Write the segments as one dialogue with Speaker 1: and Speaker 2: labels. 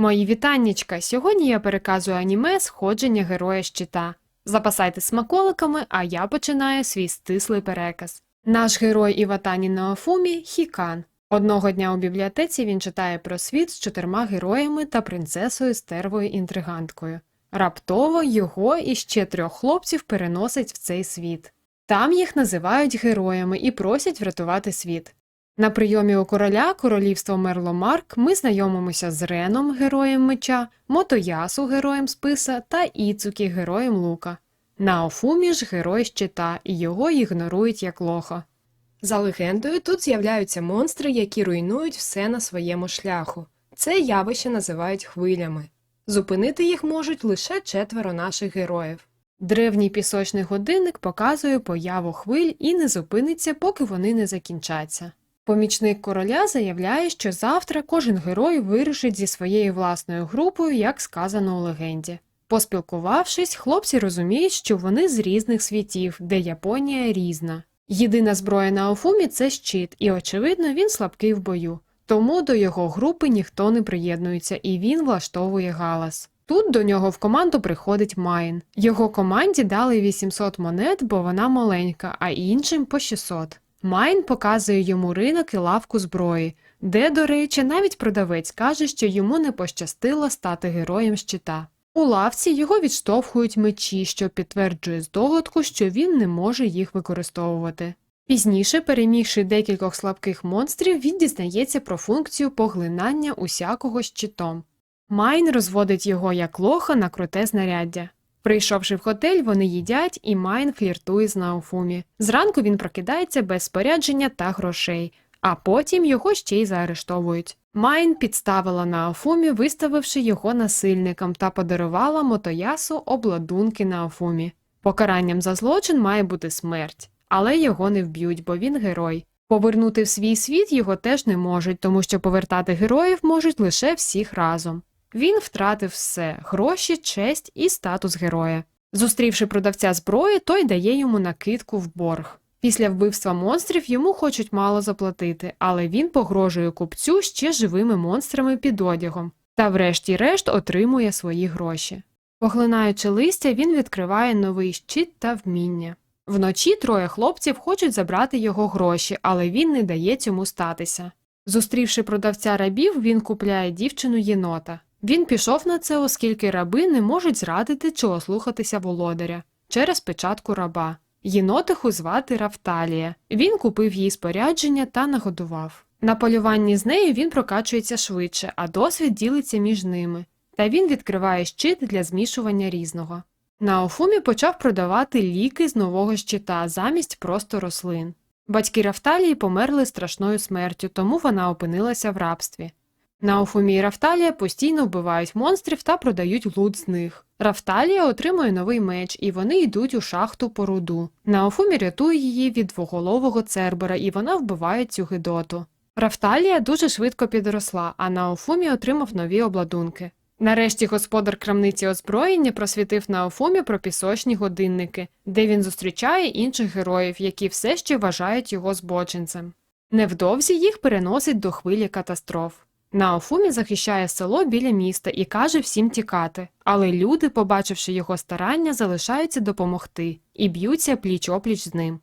Speaker 1: Мої вітаннячка! Сьогодні я переказую аніме сходження героя щита. Запасайте смаколиками, а я починаю свій стислий переказ. Наш герой Іватані Наофумі Хікан. Одного дня у бібліотеці він читає про світ з чотирма героями та принцесою стервою інтриганткою. Раптово його і ще трьох хлопців переносить в цей світ. Там їх називають героями і просять врятувати світ. На прийомі у короля королівства Мерломарк ми знайомимося з Реном, героєм меча, Мотоясу, героєм списа та Іцукі, героєм лука. Наофумі ж герой щита, і його ігнорують як лоха.
Speaker 2: За легендою, тут з'являються монстри, які руйнують все на своєму шляху. Це явище називають хвилями. Зупинити їх можуть лише четверо наших героїв.
Speaker 1: Древній пісочний годинник показує появу хвиль і не зупиниться, поки вони не закінчаться. Помічник короля заявляє, що завтра кожен герой вирушить зі своєю власною групою, як сказано у легенді. Поспілкувавшись, хлопці розуміють, що вони з різних світів, де Японія різна. Єдина зброя на Офумі це щит, і, очевидно, він слабкий в бою. Тому до його групи ніхто не приєднується, і він влаштовує галас. Тут до нього в команду приходить Майн. Його команді дали 800 монет, бо вона маленька, а іншим по 600. Майн показує йому ринок і лавку зброї, де, до речі, навіть продавець каже, що йому не пощастило стати героєм щита. У лавці його відштовхують мечі, що підтверджує здогадку, що він не може їх використовувати. Пізніше, перемігши декількох слабких монстрів, він дізнається про функцію поглинання усякого щитом. Майн розводить його як лоха на круте знаряддя. Прийшовши в готель, вони їдять, і Майн фліртує з Науфумі. Зранку він прокидається без спорядження та грошей, а потім його ще й заарештовують. Майн підставила Науфумі, виставивши його насильником, та подарувала мотоясу обладунки Науфумі. Покаранням за злочин має бути смерть, але його не вб'ють, бо він герой. Повернути в свій світ його теж не можуть, тому що повертати героїв можуть лише всіх разом. Він втратив все гроші, честь і статус героя. Зустрівши продавця зброї, той дає йому накидку в борг. Після вбивства монстрів йому хочуть мало заплатити, але він погрожує купцю ще живими монстрами під одягом та, врешті-решт, отримує свої гроші. Поглинаючи листя, він відкриває новий щит та вміння. Вночі троє хлопців хочуть забрати його гроші, але він не дає цьому статися. Зустрівши продавця рабів, він купляє дівчину єнота. Він пішов на це, оскільки раби не можуть зрадити чи ослухатися володаря через печатку раба. Єнотиху звати Рафталія. Він купив їй спорядження та нагодував. На полюванні з нею він прокачується швидше, а досвід ділиться між ними. Та він відкриває щит для змішування різного. Наофумі почав продавати ліки з нового щита замість просто рослин. Батьки Рафталії померли страшною смертю, тому вона опинилася в рабстві. Науфумі і Рафталія постійно вбивають монстрів та продають лут з них. Рафталія отримує новий меч, і вони йдуть у шахту по руду. Науфумі рятує її від двоголового цербера, і вона вбиває цю гидоту. Рафталія дуже швидко підросла, а Науфумі отримав нові обладунки. Нарешті господар крамниці озброєння просвітив Наофумі про пісочні годинники, де він зустрічає інших героїв, які все ще вважають його збочинцем. Невдовзі їх переносить до хвилі катастроф. Наофумі захищає село біля міста і каже всім тікати, але люди, побачивши його старання, залишаються допомогти і б'ються пліч-опліч з ним.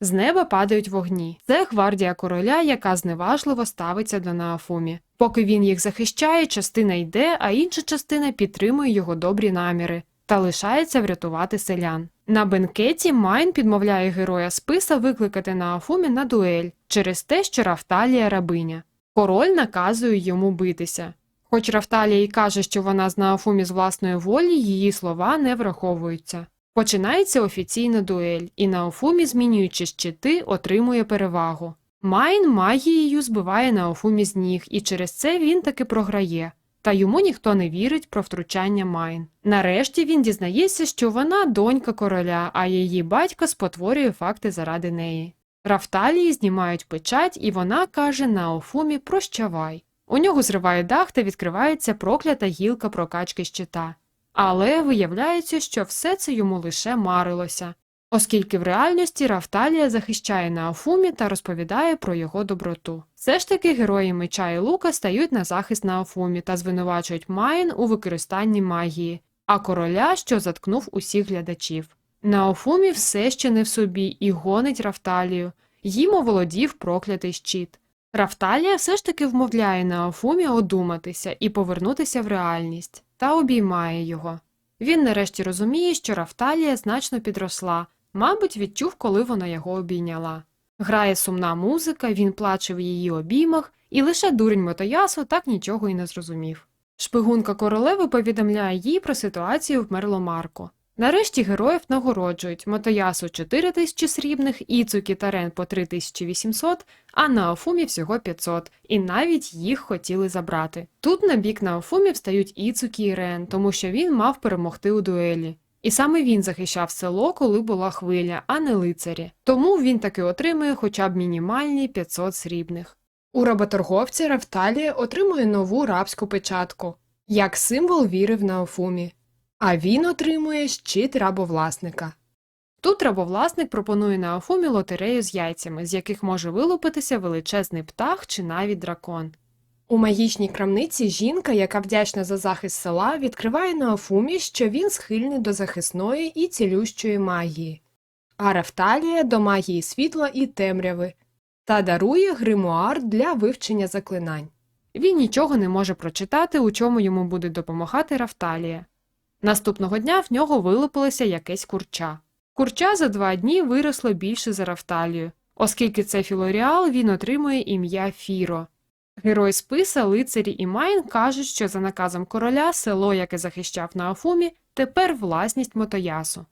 Speaker 1: З неба падають вогні. Це гвардія короля, яка зневажливо ставиться до Наафумі. Поки він їх захищає, частина йде, а інша частина підтримує його добрі наміри та лишається врятувати селян. На бенкеті Майн підмовляє героя списа викликати Наафумі на дуель через те, що Рафталія рабиня. Король наказує йому битися. Хоч Рафталія й каже, що вона з Наафумі з власної волі, її слова не враховуються. Починається офіційна дуель, і Наофумі, змінюючи щити, отримує перевагу. Майн магією збиває Наофумі з ніг, і через це він таки програє. Та йому ніхто не вірить про втручання Майн. Нарешті він дізнається, що вона донька короля, а її батько спотворює факти заради неї. Рафталії знімають печать, і вона каже Наофумі прощавай. У нього зриває дах та відкривається проклята гілка прокачки щита. Але виявляється, що все це йому лише марилося. оскільки в реальності Рафталія захищає Наафумі та розповідає про його доброту. Все ж таки герої меча і лука стають на захист Наафумі та звинувачують Майн у використанні магії, а короля, що заткнув усіх глядачів. Наофумі все ще не в собі і гонить Рафталію. Їм оволодів проклятий щит. Рафталія все ж таки вмовляє Наофумі одуматися і повернутися в реальність та обіймає його. Він нарешті розуміє, що Рафталія значно підросла, мабуть, відчув, коли вона його обійняла. Грає сумна музика, він плаче в її обіймах, і лише дурень Мотоясу так нічого і не зрозумів. Шпигунка королеви повідомляє їй про ситуацію в Мерломарку. Нарешті героїв нагороджують Мотоясу 4 тисячі срібних, Іцукі та Рен по 3800, а Наофумі всього 500, і навіть їх хотіли забрати. Тут на бік Наофумі встають Іцукі і Рен, тому що він мав перемогти у дуелі. І саме він захищав село, коли була хвиля, а не лицарі. Тому він таки отримує хоча б мінімальні 500 срібних.
Speaker 2: У работорговця Рафталія отримує нову рабську печатку як символ віри в Наофумі, а він отримує щит рабовласника.
Speaker 1: Тут рабовласник пропонує Наофумі лотерею з яйцями, з яких може вилупитися величезний птах чи навіть дракон.
Speaker 2: У магічній крамниці жінка, яка вдячна за захист села, відкриває Наофумі, що він схильний до захисної і цілющої магії, а Рафталія до магії світла і темряви та дарує гримуар для вивчення заклинань.
Speaker 1: Він нічого не може прочитати, у чому йому буде допомагати Рафталія. Наступного дня в нього вилупилося якесь курча. Курча за два дні виросло більше за Рафталію. Оскільки це філоріал, він отримує ім'я Фіро. Герой списа, лицарі і Майн кажуть, що за наказом короля село, яке захищав Наафумі, тепер власність Мотоясу.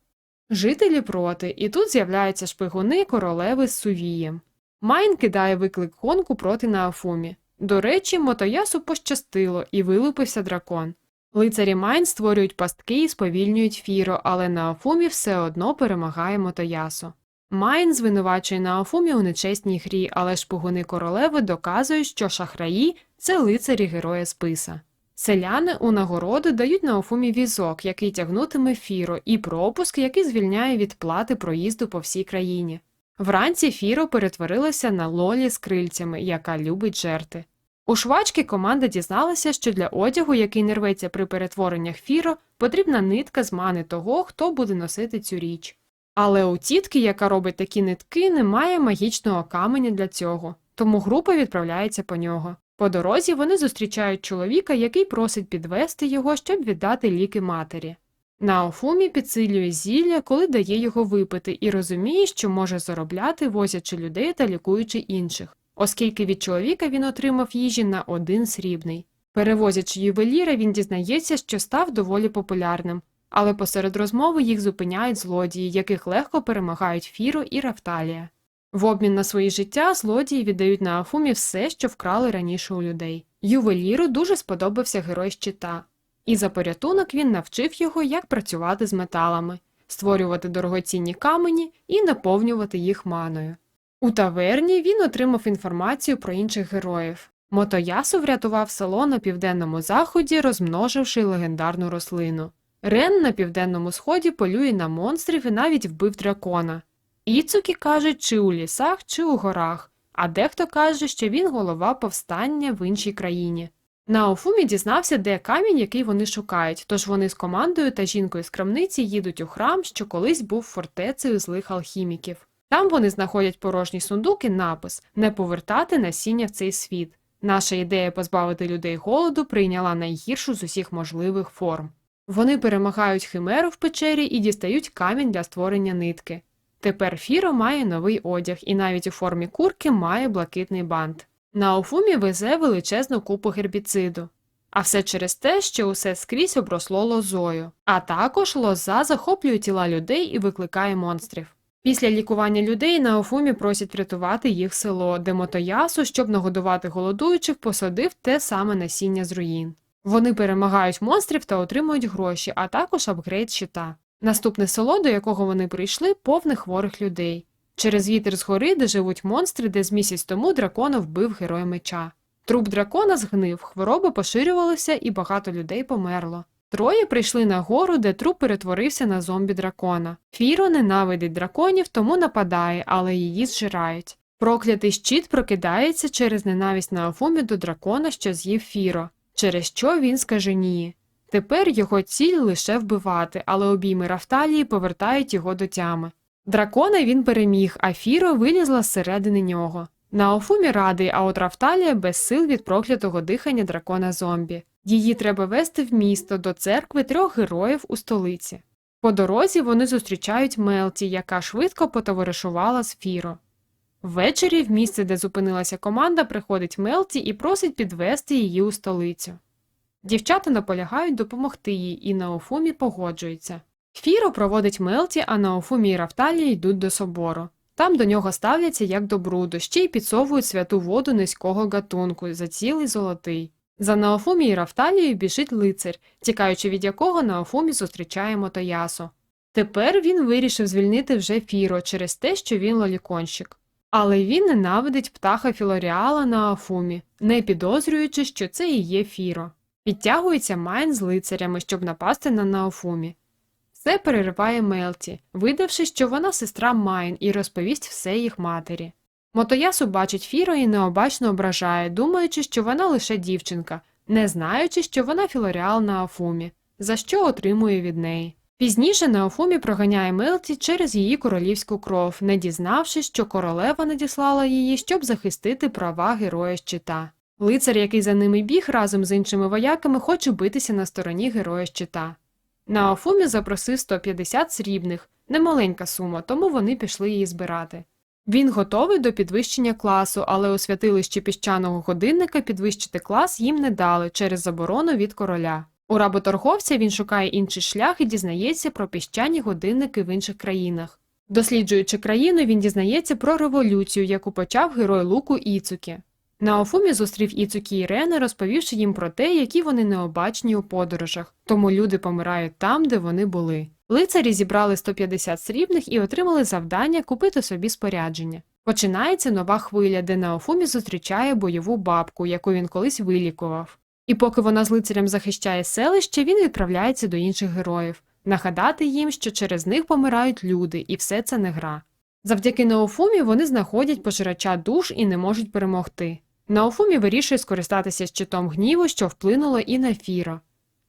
Speaker 1: Жителі проти, і тут з'являються шпигуни королеви з Сувієм. Майн кидає виклик гонку проти Наафумі. До речі, Мотоясу пощастило і вилупився дракон. Лицарі Майн створюють пастки і сповільнюють Фіро, але Наафумі все одно перемагає Мотоясу. Майн звинувачує Наафумі у нечесній грі, але шпигуни королеви доказують, що шахраї це лицарі героя списа. Селяни у нагороду дають Наафумі візок, який тягнутиме Фіро, і пропуск, який звільняє від плати проїзду по всій країні. Вранці Фіро перетворилася на лолі з крильцями, яка любить жерти. У швачки команда дізналася, що для одягу, який не рветься при перетвореннях Фіро, потрібна нитка з мани того, хто буде носити цю річ. Але у тітки, яка робить такі нитки, немає магічного каменя для цього, тому група відправляється по нього. По дорозі вони зустрічають чоловіка, який просить підвести його, щоб віддати ліки матері. Наофумі підсилює зілля, коли дає його випити, і розуміє, що може заробляти, возячи людей та лікуючи інших, оскільки від чоловіка він отримав їжі на один срібний. Перевозячи ювеліра, він дізнається, що став доволі популярним, але посеред розмови їх зупиняють злодії, яких легко перемагають Фіро і Рафталія. В обмін на свої життя злодії віддають на Афумі все, що вкрали раніше у людей. Ювеліру дуже сподобався герой щита, і за порятунок він навчив його, як працювати з металами, створювати дорогоцінні камені і наповнювати їх маною. У таверні він отримав інформацію про інших героїв. Мотоясу врятував село на південному заході, розмноживши легендарну рослину. Рен на південному сході полює на монстрів і навіть вбив дракона. Іцукі кажуть, чи у лісах, чи у горах, а дехто каже, що він голова повстання в іншій країні. Наофумі дізнався, де камінь, який вони шукають, тож вони з командою та жінкою з крамниці їдуть у храм, що колись був фортецею злих алхіміків. Там вони знаходять порожній сундук і напис не повертати насіння в цей світ. Наша ідея позбавити людей голоду прийняла найгіршу з усіх можливих форм. Вони перемагають химеру в печері і дістають камінь для створення нитки. Тепер Фіро має новий одяг і навіть у формі курки має блакитний бант. Наофумі везе величезну купу гербіциду. А все через те, що усе скрізь обросло лозою. А також лоза захоплює тіла людей і викликає монстрів. Після лікування людей Наофумі просять врятувати їх село, де Мотоясу, щоб нагодувати голодуючих, посадив те саме насіння з руїн. Вони перемагають монстрів та отримують гроші, а також апгрейд щита. Наступне село, до якого вони прийшли, повне хворих людей. Через вітер з гори, де живуть монстри, де з місяць тому дракона вбив герой меча. Труп дракона згнив, хвороби поширювалися і багато людей померло. Троє прийшли на гору, де труп перетворився на зомбі дракона. Фіро ненавидить драконів, тому нападає, але її зжирають. Проклятий щит прокидається через ненависть Наофумі до дракона, що з'їв Фіро, через що він скаженіє. Тепер його ціль лише вбивати, але обійми Рафталії повертають його до тями. Дракона він переміг, а Фіро вилізла зсередини нього. Наофумі радий, а от Рафталія без сил від проклятого дихання дракона зомбі. Її треба вести в місто до церкви трьох героїв у столиці. По дорозі вони зустрічають Мелті, яка швидко потоваришувала з Фіро. Ввечері в місце, де зупинилася команда, приходить Мелті і просить підвести її у столицю. Дівчата наполягають допомогти їй, і Наофумі погоджується. Фіро проводить Мелті, а Наофумі і Рафталія йдуть до собору. Там до нього ставляться як до бруду, ще й підсовують святу воду низького гатунку за цілий золотий. За Наофумі і Рафталією біжить лицар, тікаючи від якого Наофумі зустрічає Мотоясу. Тепер він вирішив звільнити вже Фіро через те, що він лоліконщик. Але він ненавидить птаха Філоріала на Афумі, не підозрюючи, що це і є Фіро. Підтягується Майн з лицарями, щоб напасти на Наофумі. Все перериває Мелті, видавши, що вона сестра Майн і розповість все їх матері. Мотоясу бачить Фіро і необачно ображає, думаючи, що вона лише дівчинка, не знаючи, що вона Філоріал на Афумі, за що отримує від неї. Пізніше Неофумі проганяє Мелті через її королівську кров, не дізнавшись, що королева надіслала її, щоб захистити права героя щита. Лицар, який за ними біг разом з іншими вояками, хоче битися на стороні героя щита. Наофумі запросив 150 срібних, немаленька сума, тому вони пішли її збирати. Він готовий до підвищення класу, але у святилищі піщаного годинника підвищити клас їм не дали через заборону від короля. У работорговця він шукає інший шлях і дізнається про піщані годинники в інших країнах. Досліджуючи країну, він дізнається про революцію, яку почав герой луку Іцукі. Наофумі зустрів Іцукі і Рене, розповівши їм про те, які вони необачні у подорожах, тому люди помирають там, де вони були. Лицарі зібрали 150 срібних і отримали завдання купити собі спорядження. Починається нова хвиля, де Наофумі зустрічає бойову бабку, яку він колись вилікував. І поки вона з лицарем захищає селище, він відправляється до інших героїв, нагадати їм, що через них помирають люди, і все це не гра. Завдяки Наофумі вони знаходять пожирача душ і не можуть перемогти. Наофумі вирішує скористатися щитом гніву, що вплинуло і на Фіро.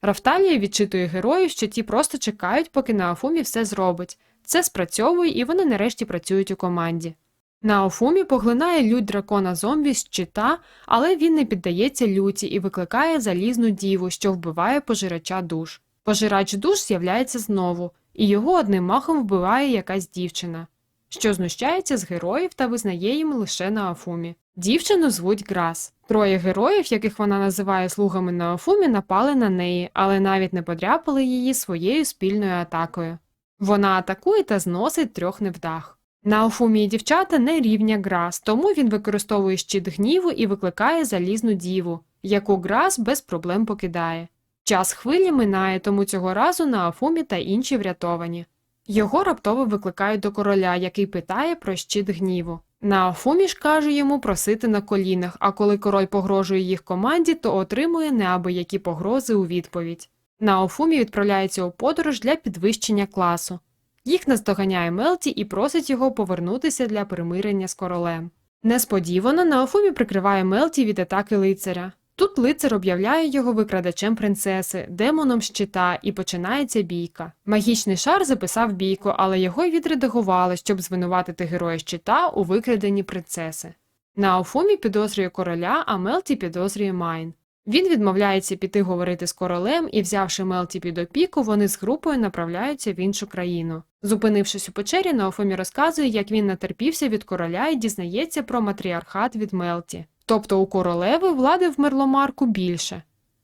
Speaker 1: Рафталія відчитує героїв, що ті просто чекають, поки Наофумі все зробить. Це спрацьовує, і вони нарешті працюють у команді. Наофумі поглинає лють дракона зомбі з щита, але він не піддається люті і викликає залізну діву, що вбиває пожирача душ. Пожирач душ з'являється знову, і його одним махом вбиває якась дівчина, що знущається з героїв та визнає їм лише Наофумі. Дівчину звуть Грас. Троє героїв, яких вона називає слугами Наофумі, напали на неї, але навіть не подряпали її своєю спільною атакою. Вона атакує та зносить трьох невдах. Наофумі і дівчата не рівня Грас, тому він використовує щит гніву і викликає залізну діву, яку Грас без проблем покидає. Час хвилі минає, тому цього разу Наофумі та інші врятовані. Його раптово викликають до короля, який питає про щит гніву. Наофумі ж каже йому просити на колінах, а коли король погрожує їх команді, то отримує неабиякі погрози у відповідь. Наофумі відправляється у подорож для підвищення класу. Їх наздоганяє Мелті і просить його повернутися для примирення з королем. Несподівано Наофумі прикриває Мелті від атаки лицаря. Тут лицар об'являє його викрадачем принцеси, демоном щита, і починається бійка. Магічний шар записав бійку, але його відредагували, щоб звинуватити героя щита у викраденні принцеси. Наофумі підозрює короля, а Мелті підозрює Майн. Він відмовляється піти говорити з королем і, взявши Мелті під опіку, вони з групою направляються в іншу країну. Зупинившись у печері, Наофомі розказує, як він натерпівся від короля і дізнається про матріархат від Мелті. Тобто у королеви влади в Мерломарку більше.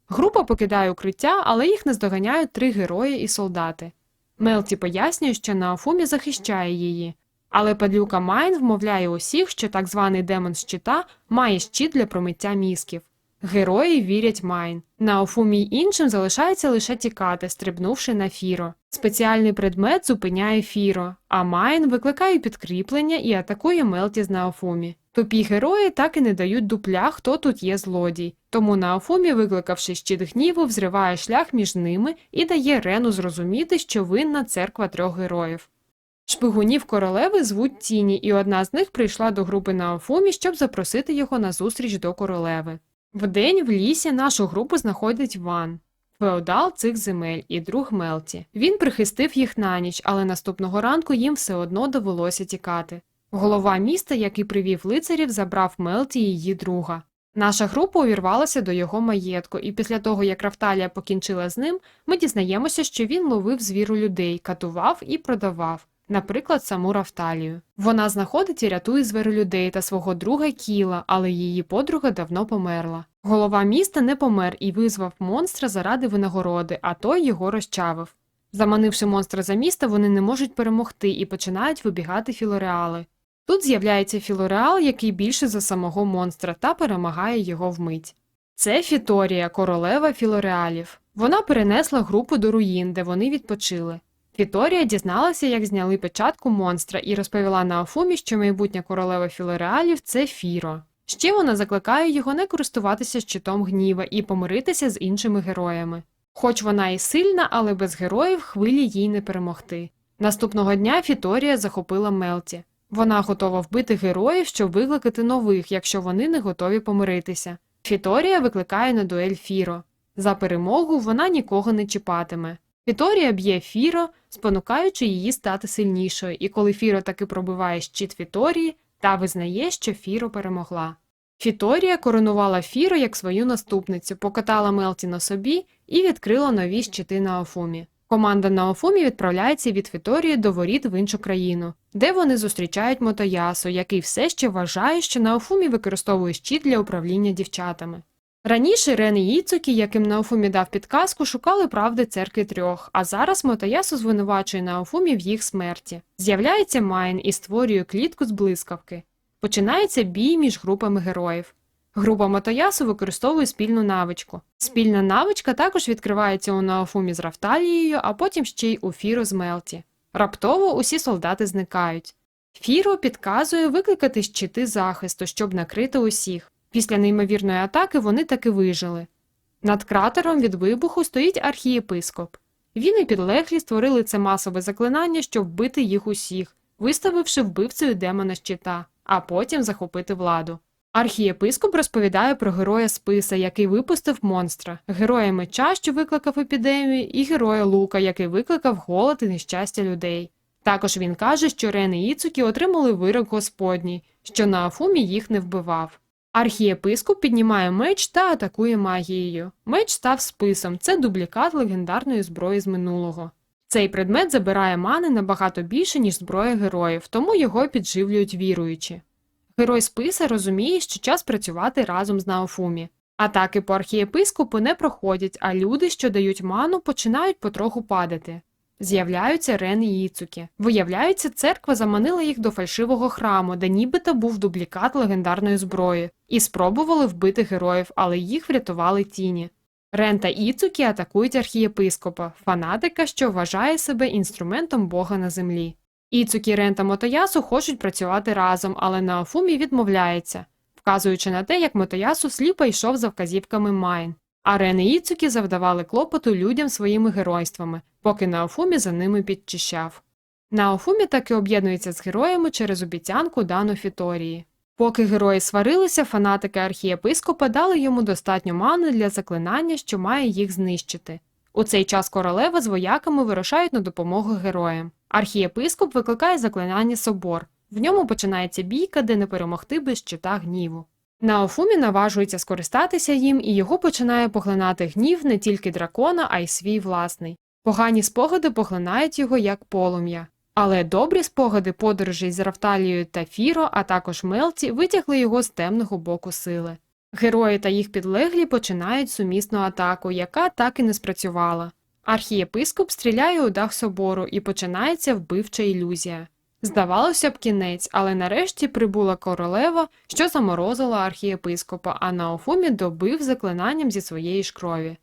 Speaker 1: Група покидає укриття, але їх наздоганяють три герої і солдати. Мелті пояснює, що Наофумі захищає її, але падлюка Майн вмовляє усіх, що так званий демон щита має щит для промиття мізків. Герої вірять Майн. Наофумі й іншим залишається лише тікати, стрибнувши на Фіро. Спеціальний предмет зупиняє Фіро, а Майн викликає підкріплення і атакує Мелті з Наофумі. Тупі герої так і не дають дупля, хто тут є злодій. Тому Наофумі, викликавши щит гніву, взриває шлях між ними і дає Рену зрозуміти, що винна церква трьох героїв. Шпигунів королеви звуть Тіні, і одна з них прийшла до групи Наофумі, щоб запросити його на зустріч до королеви. Вдень в лісі нашу групу знаходить Ван, феодал цих земель і друг Мелті. Він прихистив їх на ніч, але наступного ранку їм все одно довелося тікати. Голова міста, який привів лицарів, забрав Мелті її друга. Наша група увірвалася до його маєтку, і після того, як Рафталія покінчила з ним, ми дізнаємося, що він ловив звіру людей, катував і продавав, наприклад, саму Рафталію. Вона знаходить і рятує звіролюдей та свого друга Кіла, але її подруга давно померла. Голова міста не помер і визвав монстра заради винагороди, а той його розчавив. Заманивши монстра за місто, вони не можуть перемогти і починають вибігати філореали. Тут з'являється філореал, який більше за самого монстра, та перемагає його вмить. Це Фіторія, королева філореалів. Вона перенесла групу до руїн, де вони відпочили. Фіторія дізналася, як зняли печатку монстра, і розповіла Наофумі, що майбутня королева філореалів це Фіро. Ще вона закликає його не користуватися щитом гніва і помиритися з іншими героями. Хоч вона і сильна, але без героїв хвилі їй не перемогти. Наступного дня Фіторія захопила Мелті. Вона готова вбити героїв, щоб викликати нових, якщо вони не готові помиритися. Фіторія викликає на дуель Фіро. За перемогу вона нікого не чіпатиме. Фіторія б'є Фіро, спонукаючи її стати сильнішою, і коли Фіро таки пробиває щит Фіторії, та визнає, що Фіро перемогла. Фіторія коронувала Фіро як свою наступницю, покатала Мелті на собі і відкрила нові щити на Офумі. Команда Наофумі відправляється від Фіторії до воріт в іншу країну, де вони зустрічають Мотоясу, який все ще вважає, що Наофумі використовує щит для управління дівчатами. Раніше Рен і Іцукі, яким Наофумі дав підказку, шукали правди церкви трьох, а зараз Мотоясу звинувачує Наофумі в їх смерті. З'являється Майн і створює клітку з блискавки. Починається бій між групами героїв. Група Мотоясу використовує спільну навичку. Спільна навичка також відкривається у Наофумі з Рафталією, а потім ще й у Фіро з Мелті. Раптово усі солдати зникають. Фіро підказує викликати щити захисту, щоб накрити усіх. Після неймовірної атаки вони таки вижили. Над кратером від вибуху стоїть архієпископ. Він і підлеглі створили це масове заклинання, щоб вбити їх усіх, виставивши вбивцею демона щита, а потім захопити владу. Архієпископ розповідає про героя списа, який випустив монстра, героя меча, що викликав епідемію, і героя лука, який викликав голод і нещастя людей. Також він каже, що Рен і Іцукі отримали вирок Господній, що на Афумі їх не вбивав. Архієпископ піднімає меч та атакує магією. Меч став списом, це дублікат легендарної зброї з минулого. Цей предмет забирає мани набагато більше, ніж зброя героїв, тому його підживлюють віруючі. Герой списа розуміє, що час працювати разом з Наофумі. Атаки по архієпископу не проходять, а люди, що дають ману, починають потроху падати. З'являються Рен і Іцукі. Виявляється, церква заманила їх до фальшивого храму, де нібито був дублікат легендарної зброї, і спробували вбити героїв, але їх врятували тіні. Рен та Іцукі атакують архієпископа, фанатика, що вважає себе інструментом Бога на землі. Іцукі, Рен та Мотоясу хочуть працювати разом, але Наофумі відмовляється, вказуючи на те, як Мотоясу сліпо йшов за вказівками Майн. А Рен і Іцукі завдавали клопоту людям своїми геройствами, поки Наофумі за ними підчищав. Наофумі таки об'єднується з героями через обіцянку дану Фіторії. Поки герої сварилися, фанатики архієпископа дали йому достатньо мани для заклинання, що має їх знищити. У цей час королева з вояками вирушають на допомогу героям. Архієпископ викликає заклинання собор. В ньому починається бійка, де не перемогти без щита гніву. Наофумі наважується скористатися їм, і його починає поглинати гнів не тільки дракона, а й свій власний. Погані спогади поглинають його як полум'я. Але добрі спогади подорожей з Рафталією та Фіро, а також Мелті, витягли його з темного боку сили. Герої та їх підлеглі починають сумісну атаку, яка так і не спрацювала. Архієпископ стріляє у дах собору і починається вбивча ілюзія. Здавалося б, кінець, але нарешті прибула королева, що заморозила архієпископа, а Наофумі добив заклинанням зі своєї ж крові.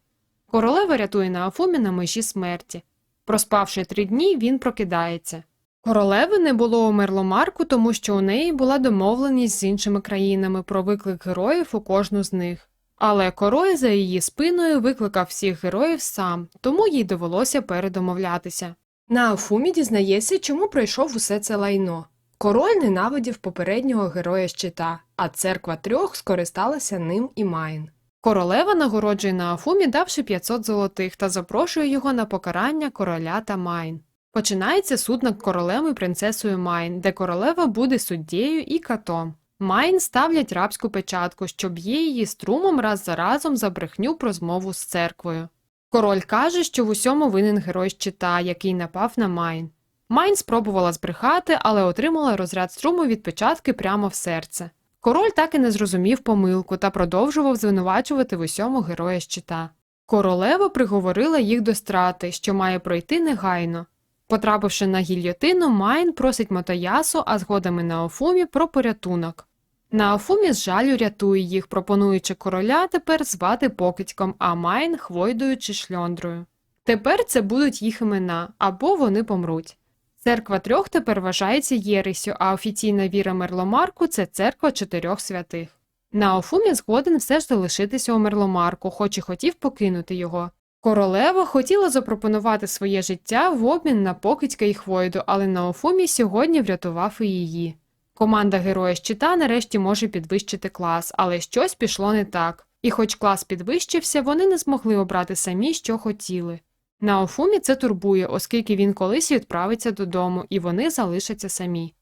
Speaker 1: Королева рятує Наофумі на межі смерті. Проспавши три дні, він прокидається. Королеви не було у Мерломарку, тому що у неї була домовленість з іншими країнами про виклик героїв у кожну з них. Але король за її спиною викликав всіх героїв сам, тому їй довелося передомовлятися.
Speaker 2: Наафумі дізнається, чому пройшов усе це лайно. Король ненавидів попереднього героя щита, а церква трьох скористалася ним і Майн.
Speaker 1: Королева нагороджує Наафумі, давши 500 золотих, та запрошує його на покарання короля та Майн. Починається суд над королем і принцесою Майн, де королева буде суддєю і катом. Майн ставлять рабську печатку, що б'є її струмом раз за разом за брехню про змову з церквою. Король каже, що в усьому винен герой щита, який напав на Майн. Майн спробувала збрехати, але отримала розряд струму від печатки прямо в серце. Король так і не зрозумів помилку та продовжував звинувачувати в усьому героя щита. Королева приговорила їх до страти, що має пройти негайно. Потрапивши на гільйотину, Майн просить Мотоясу, а згодом і Наофумі про порятунок. Наофумі з жалю рятує їх, пропонуючи короля тепер звати покидьком, а Майн хвойдою чи шльондрою. Тепер це будуть їх імена, або вони помруть. Церква трьох тепер вважається єресю, а офіційна віра Мерломарку це церква чотирьох святих. Наофумі згоден все ж залишитися у Мерломарку, хоч і хотів покинути його. Королева хотіла запропонувати своє життя в обмін на покидька і хвойду, але Наофумі сьогодні врятував і її. Команда героя щита нарешті може підвищити клас, але щось пішло не так. І хоч клас підвищився, вони не змогли обрати самі, що хотіли. Наофумі це турбує, оскільки він колись відправиться додому, і вони залишаться самі.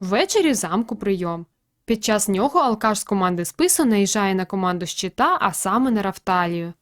Speaker 1: Ввечері замку прийом. Під час нього алкаш з команди спису наїжджає на команду щита, а саме на Рафталію.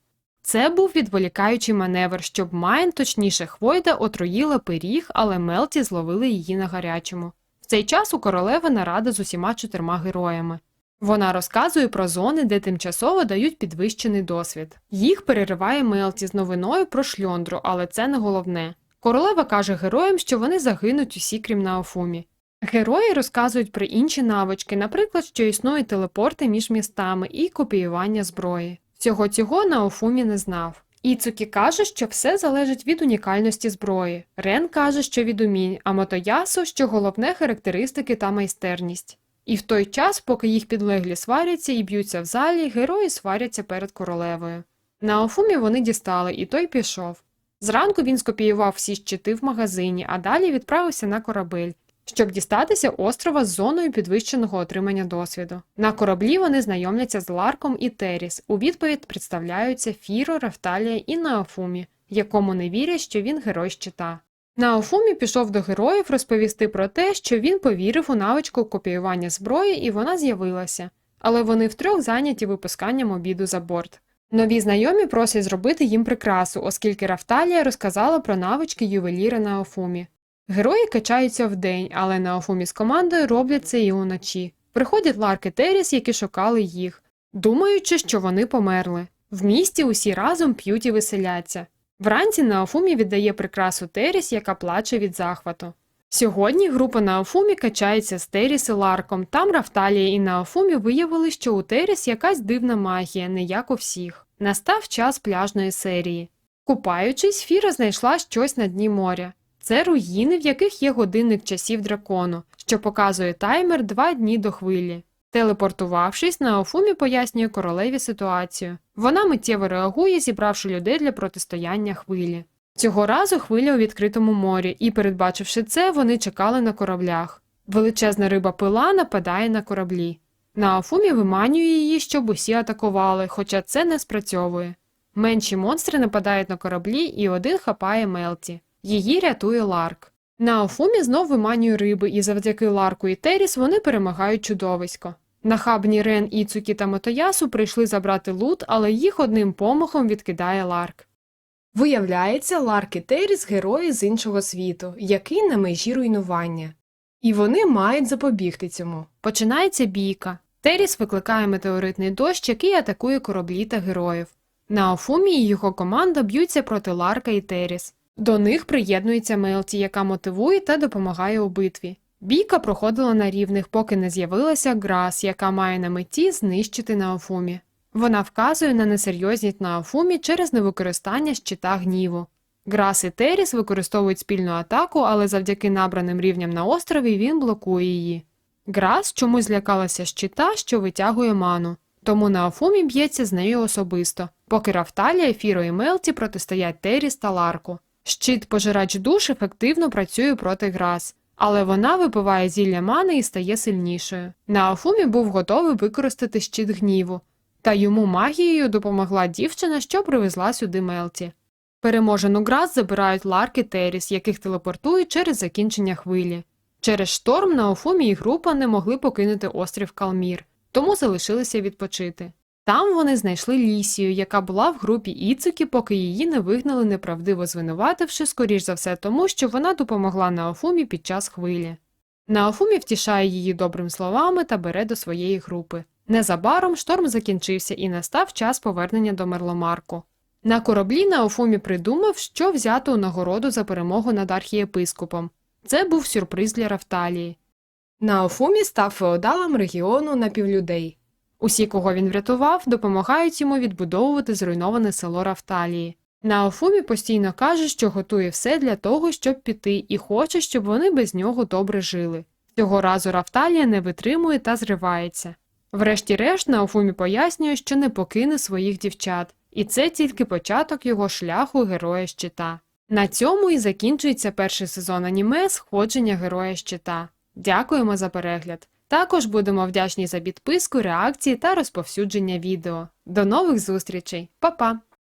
Speaker 1: Це був відволікаючий маневр, щоб Майн, точніше Хвойда, отруїла пиріг, але Мелті зловили її на гарячому. В цей час у королеви нарада з усіма чотирма героями. Вона розказує про зони, де тимчасово дають підвищений досвід. Їх перериває Мелті з новиною про шльондру, але це не головне. Королева каже героям, що вони загинуть усі, крім Наофумі. Герої розказують про інші навички, наприклад, що існують телепорти між містами і копіювання зброї. Всього цього Наофумі не знав. Іцукі каже, що все залежить від унікальності зброї. Рен каже, що від умінь, а Мотоясу, що головне характеристики та майстерність. І в той час, поки їх підлеглі сваряться і б'ються в залі, герої сваряться перед королевою. Наофумі вони дістали, і той пішов. Зранку він скопіював всі щити в магазині, а далі відправився на корабель, щоб дістатися острова з зоною підвищеного отримання досвіду. На кораблі вони знайомляться з Ларком і Теріс. У відповідь представляються Фіро, Рафталія і Наофумі, якому не вірять, що він герой щита. Наофумі пішов до героїв розповісти про те, що він повірив у навичку копіювання зброї, і вона з'явилася. Але вони втрьох зайняті випусканням обіду за борт. Нові знайомі просять зробити їм прикрасу, оскільки Рафталія розказала про навички ювеліра Наофумі. Герої качаються вдень, але Наофумі з командою роблять це і уночі. Приходять Ларк і Теріс, які шукали їх, думаючи, що вони померли. В місті усі разом п'ють і веселяться. Вранці Наофумі віддає прикрасу Теріс, яка плаче від захвату. Сьогодні група Наофумі качається з Теріс і Ларком. Там Рафталія і Наофумі виявили, що у Теріс якась дивна магія, не як у всіх. Настав час пляжної серії. Купаючись, Фіра знайшла щось на дні моря. Це руїни, в яких є годинник часів дракону, що показує таймер два дні до хвилі. Телепортувавшись, Наофумі пояснює королеві ситуацію. Вона миттєво реагує, зібравши людей для протистояння хвилі. Цього разу хвиля у відкритому морі, і, передбачивши це, вони чекали на кораблях. Величезна риба пила нападає на кораблі. Наофумі виманює її, щоб усі атакували, хоча це не спрацьовує. Менші монстри нападають на кораблі, і один хапає Мелті. Її рятує Ларк. Наофумі знов виманює риби, і завдяки Ларку і Теріс вони перемагають чудовисько. Нахабні Рен, Іцукі та Мотоясу прийшли забрати лут, але їх одним помахом відкидає Ларк.
Speaker 2: Виявляється, Ларк і Теріс герої з іншого світу, який на межі руйнування. І вони мають запобігти цьому.
Speaker 1: Починається бійка. Теріс викликає метеоритний дощ, який атакує кораблі та героїв. Наофумі і його команда б'ються проти Ларка і Теріс. До них приєднується Мелті, яка мотивує та допомагає у битві. Бійка проходила на рівних, поки не з'явилася Грас, яка має на меті знищити Наофумі. Вона вказує на несерйозність Наофумі через невикористання щита гніву. Грас і Теріс використовують спільну атаку, але завдяки набраним рівням на острові він блокує її. Грас чомусь злякалася щита, що витягує ману, тому Неофумі б'ється з нею особисто, поки Рафталія, Фіро і Мелті протистоять Теріс та Ларку. Щит пожирач душ ефективно працює проти Грас, але вона випиває зілля мани і стає сильнішою. Неофумі був готовий використати щит гніву, та йому магією допомогла дівчина, що привезла сюди Мелті. Переможену Грас забирають Ларк і Теріс, яких телепортують через закінчення хвилі. Через шторм Наофумі і група не могли покинути острів Калмір, тому залишилися відпочити. Там вони знайшли Лісію, яка була в групі Іцукі, поки її не вигнали неправдиво звинувативши, скоріш за все тому, що вона допомогла Наофумі під час хвилі. Наофумі втішає її добрим словами та бере до своєї групи. Незабаром шторм закінчився і настав час повернення до Мерломарку. На кораблі Наофумі придумав, що взяти у нагороду за перемогу над архієпископом. Це був сюрприз для Рафталії.
Speaker 2: Наофумі став феодалом регіону напівлюдей.
Speaker 1: Усі, кого він врятував, допомагають йому відбудовувати зруйноване село Рафталії. Наофумі постійно каже, що готує все для того, щоб піти, і хоче, щоб вони без нього добре жили. Цього разу Рафталія не витримує та зривається. Врешті-решт, Наофумі пояснює, що не покине своїх дівчат, і це тільки початок його шляху героя щита. На цьому і закінчується перший сезон аніме Сходження героя щита. Дякуємо за перегляд. Також будемо вдячні за підписку, реакції та розповсюдження відео. До нових зустрічей, Па-па!